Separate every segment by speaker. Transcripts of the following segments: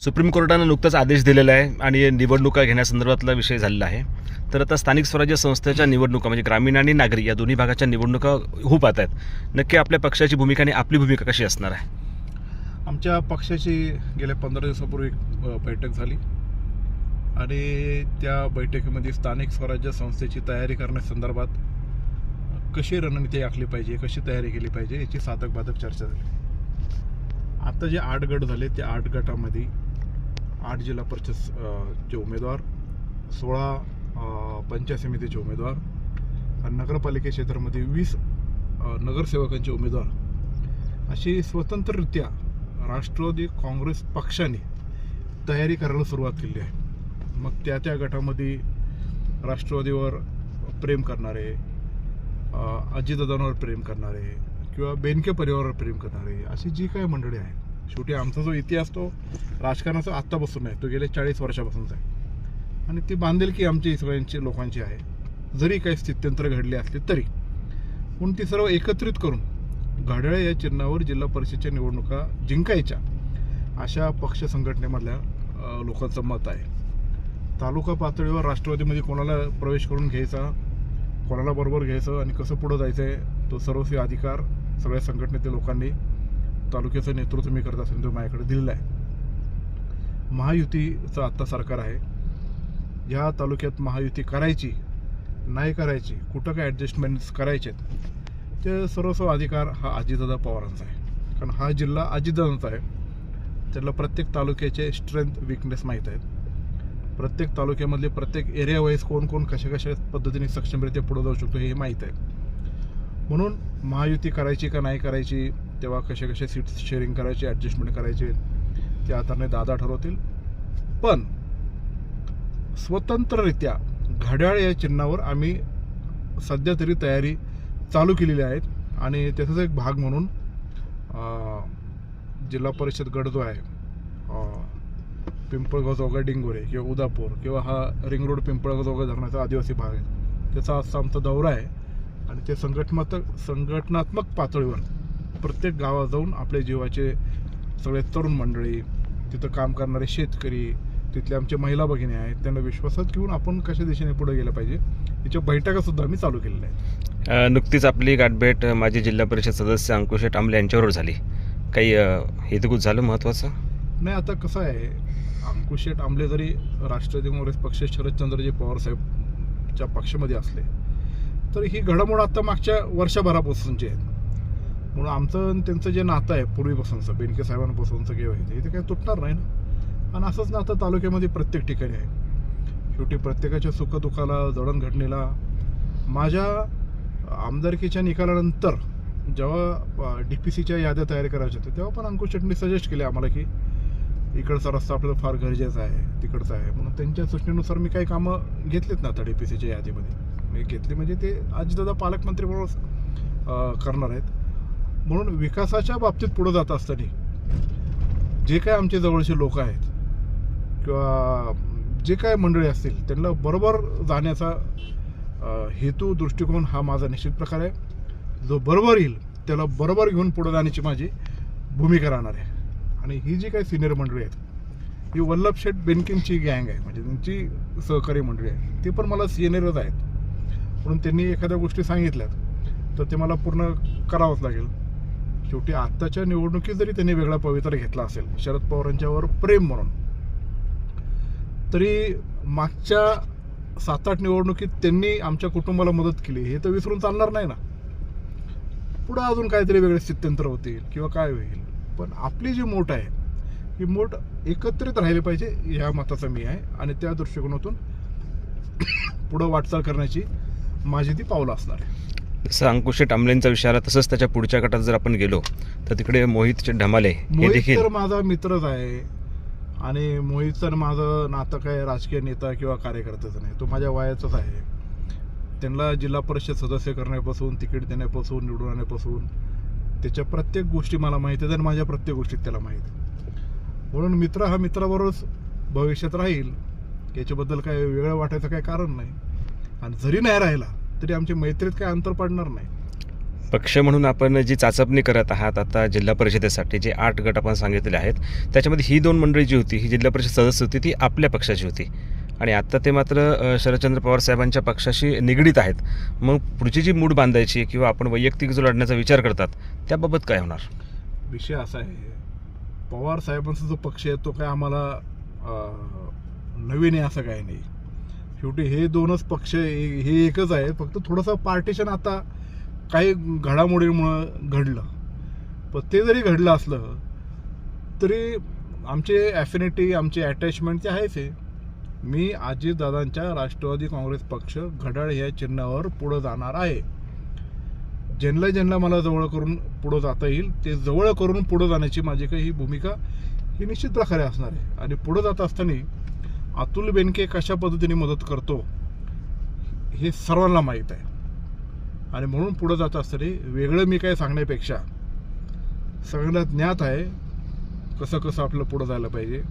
Speaker 1: Supreme कोर्टानं नुकताच आदेश दिलेला आहे आणि निवडणुका घेण्यासंदर्भातला विषय झालेला आहे. तर आता स्थानिक स्वराज्य संस्थेच्या निवडणुका म्हणजे ग्रामीण आणि नागरी या दोन्ही भागाच्या निवडणुका होऊ पाहत आहेत नक्की आपल्या पक्षाची भूमिका आणि आपली भूमिका कशी असणार आहे?
Speaker 2: आमच्या पक्षाची गेल्या पंधरा दिवसापूर्वी बैठक झाली. आणि त्या बैठकीमध्ये स्थानिक स्वराज्य संस्थेची तयारी करण्यासंदर्भात कशी रणनीती आखली पाहिजे कशी तयारी केली पाहिजे याची साधक बाधक चर्चा झाली. आता जे आठ गट झाले त्या आठ गटामध्ये आठ जिल्हा परिषद चे उमेदवार सोळा पंचायत समितीचे उमेदवार आणि नगरपालिका क्षेत्रामध्ये वीस नगरसेवकांचे उमेदवार. अशी स्वतंत्ररित्या राष्ट्रवादी काँग्रेस पक्षाने तयारी करायला सुरुवात केली आहे. मग त्या त्या गटामध्ये राष्ट्रवादीवर प्रेम करणारे अजितदादांवर प्रेम करणारे किंवा बेनके परिवारावर प्रेम करणारे अशी जी काही मंडळी आहे शेवटी आमचा जो इतिहास तो राजकारणाचा आत्तापासून आहे तो गेल्या चाळीस वर्षापासूनचा आहे. आणि ती बांधिलकी आमची सगळ्यांची लोकांची आहे. जरी काही स्थित्यंतर घडली असली तरी. पण ती सर्व एकत्रित करून घड्याळ या चिन्हावर जिल्हा परिषदच्या निवडणुका जिंकायच्या अशा पक्ष संघटनेमधल्या लोकांचं मत आहे. तालुका पातळीवर राष्ट्रवादीमध्ये कोणाला प्रवेश करून घ्यायचा कोणाला बरोबर घ्यायचं आणि कसं पुढं जायचं आहे तो सर्वस्वी अधिकार सगळ्या संघटनेतील लोकांनी तालुक्याचं नेतृत्व मी करत असेल तो माझ्याकडे दिलेला आहे. महायुतीचं आत्ता सरकार आहे. या तालुक्यात महायुती करायची नाही करायची कुठं काय ॲडजस्टमेंट्स करायचे ते सर्वस्व अधिकार हा अजितदादा पवारांचा आहे. कारण हा जिल्हा अजितदादांचा आहे. त्याला प्रत्येक तालुक्याचे स्ट्रेंथ विकनेस माहीत आहेत. प्रत्येक तालुक्यामधले प्रत्येक एरिया वाईज कोण कोण कशा कशा पद्धतीने सक्षमरित्या पुढे जाऊ शकतो हे माहीत आहे. म्हणून महायुती करायची का नाही करायची तेव्हा कसे कसे सीट्स शेअरिंग करायचे ॲडजस्टमेंट करायचे ते आताने दादा ठरवतील. पण स्वतंत्ररित्या घड्याळ या चिन्हावर आम्ही सध्या तरी तयारी चालू केलेली आहेत आणि त्याचाच एक भाग म्हणून जिल्हा परिषद गड जो आहे पिंपळगाव चौका डिंगोरे किंवा उदापूर किंवा हा रिंग रोड पिंपळगाव चौका धरणाचा आदिवासी भाग आहे. त्याचा आजचा आमचा दौरा आहे आणि ते संघटनात्मक संघटनात्मक पातळीवर प्रत्येक गावात जाऊन आपल्या जीवाचे सगळे तरुण मंडळी तिथं काम करणारे शेतकरी तिथले आमचे महिला भगिनी आहेत त्यांना विश्वासात घेऊन आपण कशा दिशेने पुढे गेलं पाहिजे याच्या बैठका सुद्धा आम्ही चालू केलेल्या आहेत.
Speaker 1: नुकतीच आपली गाठभेट माजी जिल्हा परिषद सदस्य अंकुशेट आंबले यांच्याबरोबर झाली. काही हेतुकूत झालं महत्त्वाचं
Speaker 2: नाही आता कसं आहे अंकुश आंबले जरी राष्ट्रवादी काँग्रेस पक्ष शरदचंद्रजी पवार साहेबच्या पक्षामध्ये असले तर ही घडामोड आता मागच्या वर्षभरापासूनची आहेत म्हणून आमचं आणि त्यांचं जे नातं आहे पूर्वीपासूनचं बेनके साहेबांपासूनचं किंवा हे ते काही तुटणार नाही ना. आणि असंच नातं तालुक्यामध्ये प्रत्येक ठिकाणी आहे. शेवटी प्रत्येकाच्या सुखदुःखाला जडणघडणीला माझ्या आमदारकीच्या निकालानंतर जेव्हा डी पी सीच्या याद्या तयार करायच्या होत्या तेव्हा पण अंकुश चटणी सजेस्ट केले आम्हाला की इकडचा रस्ता आपल्याला फार गरजेचा आहे तिकडचा आहे. म्हणून त्यांच्या सूचनेनुसार मी काही कामं घेतलीत ना आता डी पी सीच्या यादीमध्ये. मी घेतली म्हणजे ते आजदादा पालकमंत्री म्हणून करणार आहेत. म्हणून विकासाच्या बाबतीत पुढे जात असताना जे काय आमचे जवळचे लोक आहेत किंवा जे काय मंडळी असतील त्यांना बरोबर जाण्याचा हेतू दृष्टिकोन हा माझा निश्चित प्रकार आहे. जो बरोबर येईल त्याला बरोबर घेऊन पुढे जाण्याची माझी भूमिका राहणार आहे. आणि ही जी काही सिनियर मंडळी आहेत ही वल्लभ शेठ बेनकिनची गँग आहे. म्हणजे त्यांची सहकारी मंडळी आहे. ती पण मला सिनियरच आहेत. म्हणून त्यांनी एखाद्या गोष्टी सांगितल्यात तर ते मला पूर्ण करावंच लागेल. शेवटी आत्ताच्या निवडणुकीत जरी त्यांनी वेगळा पवित्रा घेतला असेल शरद पवारांच्यावर प्रेम म्हणून तरी मागच्या सात आठ निवडणुकीत त्यांनी आमच्या कुटुंबाला मदत केली. हे तर विसरून चालणार नाही ना. पुढं अजून काहीतरी वेगळे स्थित्यंतर होतील किंवा काय होईल. पण आपली जी मोठ आहे ही मोठ एकत्रित राहिली पाहिजे ह्या मताचा मी आहे. आणि त्या दृष्टिकोनातून पुढं वाटचाल करण्याची माझी ती पावलं असणार आहे.
Speaker 1: जसं अंकुशेट आंबलेंचा विषय आला तसंच त्याच्या पुढच्या गटात जर आपण गेलो तर तिकडे मोहित ढमाले हे
Speaker 2: मोहित
Speaker 1: देखील
Speaker 2: तर माझा मित्रच आहे. आणि मोहित तर माझं नातं काय राजकीय नेता किंवा कार्यकर्त्याचं नाही. तो माझ्या वयाचाच आहे. त्यांना जिल्हा परिषद सदस्य करण्यापासून तिकीट देण्यापासून निवडून आणण्यापासून त्याच्या प्रत्येक गोष्टी मला माहिती आहेत आणि माझ्या प्रत्येक गोष्टीत त्याला माहिती आहे म्हणून मित्र हा मित्राबरोबरच भविष्यात राहील. याच्याबद्दल काय वेगळं वाटायचं काही कारण नाही. आणि जरी नाही राहिला तरी आमच्या मैत्रीत काही अंतर पडणार नाही.
Speaker 1: पक्ष म्हणून आपण जी चाचपणी करत आहात आता जिल्हा परिषदेसाठी जे आठ गट आपण सांगितलेले आहेत त्याच्यामध्ये ही दोन मंडळी जी होती ही जिल्हा परिषद सदस्य होती ती आपल्या पक्षाची होती. आणि आत्ता ते मात्र शरदचंद्र पवार साहेबांच्या पक्षाशी निगडीत आहेत. मग पुढची जी मूड बांधायची किंवा आपण वैयक्तिक जो लढण्याचा विचार करतात त्याबाबत काय होणार?
Speaker 2: विषय असा आहे पवार साहेबांचा जो पक्ष आहे तो काय आम्हाला नवीन आहे असं काही नाही. शेवटी हे दोनच पक्ष हे हे एकच आहे फक्त थोडंसं पार्टिशन आता काही घडामोडीमुळं घडलं. पण ते जरी घडलं असलं तरी आमचे ॲफिनिटी आमचे अटॅचमेंट ते आहेच आहे मी अजितदादांच्या राष्ट्रवादी काँग्रेस पक्ष घड्याळ या चिन्हावर पुढं जाणार आहे. ज्यांना ज्यांना मला जवळ करून पुढं जाता येईल ते जवळ करून पुढं जाण्याची माझी काही ही भूमिका ही निश्चित प्रकारे असणार आहे. आणि पुढं जात असताना अतुल बेनके कशा पद्धतीने मदत करतो हे सर्वांना माहीत आहे. आणि म्हणून पुढं जात असताना वेगळं मी काय सांगण्यापेक्षा सगळ्यांना ज्ञात आहे कसं कसं आपलं पुढं जायला पाहिजे.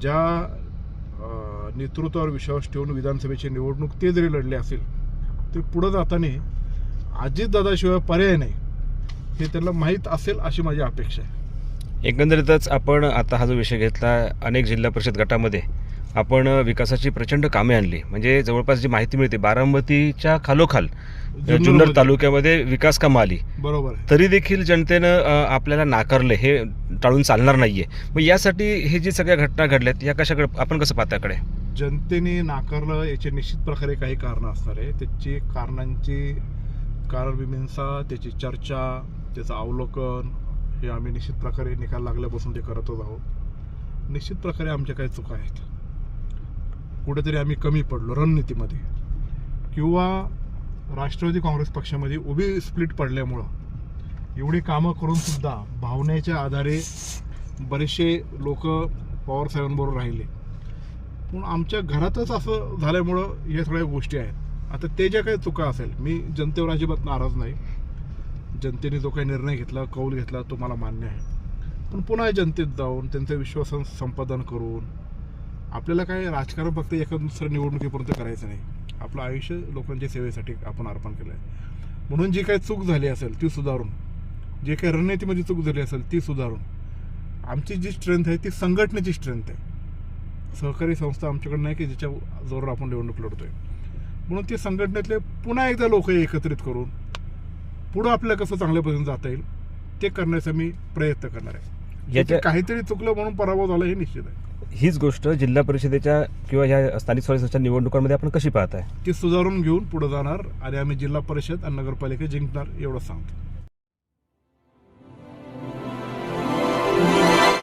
Speaker 2: ज्या नेतृत्वावर विश्वास ठेवून विधानसभेची निवडणूक ते जरी लढले असेल ते पुढं जाताना अजितदादाशिवाय पर्याय नाही. हे त्यांना माहीत असेल अशी माझी अपेक्षा आहे.
Speaker 1: एकंदरीतच आपण आता हा जो विषय घेतला अनेक जिल्हा परिषद गटामध्ये आपण विकासाची प्रचंड कामे आणली. म्हणजे जवळपास जी माहिती मिळते बारामतीच्या खालोखाल जुन्नर. तालुक्यामध्ये विकास कामं आली.
Speaker 2: बरोबर
Speaker 1: तरी देखील जनतेनं आपल्याला नाकारले हे टाळून चालणार नाहीये. मग यासाठी हे जी सगळ्या घटना घडल्यात या कशाकडे आपण कसं पाहताकडे
Speaker 2: जनतेने नाकारलं याचे निश्चित प्रकारे काही कारणं असणार आहे त्याची कारणांची कारणमीमांसा त्याची चर्चा त्याचं अवलोकन हे आम्ही निश्चित प्रकारे निकाल लागल्यापासून ते करतच आहोत. निश्चित प्रकारे आमच्या काही चुका आहेत. कुठेतरी आम्ही कमी पडलो रणनीतीमध्ये. किंवा राष्ट्रवादी काँग्रेस पक्षामध्ये उभी स्प्लिट पडल्यामुळं एवढी कामं करूनसुद्धा भावनेच्या आधारे बरेचसे लोक पवारसाहेबांबरोबर राहिले. पण आमच्या घरातच असं झाल्यामुळं या सगळ्या गोष्टी आहेत. आता ते ज्या काही चुका असेल मी जनतेवर अजिबात नाराज नाही. जनतेने जो काही निर्णय घेतला कौल घेतला तो मला मान्य आहे. पण पुन्हा जनतेत जाऊन त्यांचं विश्वासन संपादन करून आपल्याला काय राजकारण फक्त एका दुसऱ्या निवडणुकीपर्यंत करायचं नाही. आपलं आयुष्य लोकांच्या सेवेसाठी आपण अर्पण केलं आहे म्हणून जी काही चूक झाली असेल ती सुधारून. जे काही रणनीतीमध्ये चूक झाली असेल ती सुधारून. आमची जी स्ट्रेंथ आहे ती संघटनेची स्ट्रेंथ आहे. सहकारी संस्था आमच्याकडे नाही की ज्याच्या जोरावर आपण निवडणूक लढतोय. म्हणून ते संघटनेतले पुन्हा एकदा लोक एकत्रित करून पुढं आपल्याला कसं चांगल्या पद्धतीने जाता येईल ते करण्याचा मी प्रयत्न करणार आहे. काहीतरी चुकलं म्हणून पराभव झाला हे निश्चित आहे.
Speaker 1: हीच गोष्ट जिल्हा परिषदेच्या किंवा ह्या स्थानिक स्वराज्याच्या निवडणुकांमध्ये आपण कशी पाहताय?
Speaker 2: ती सुधारून घेऊन पुढे जाणार आणि आम्ही जिल्हा परिषद आणि नगरपालिका जिंकणार एवढं सांगतो.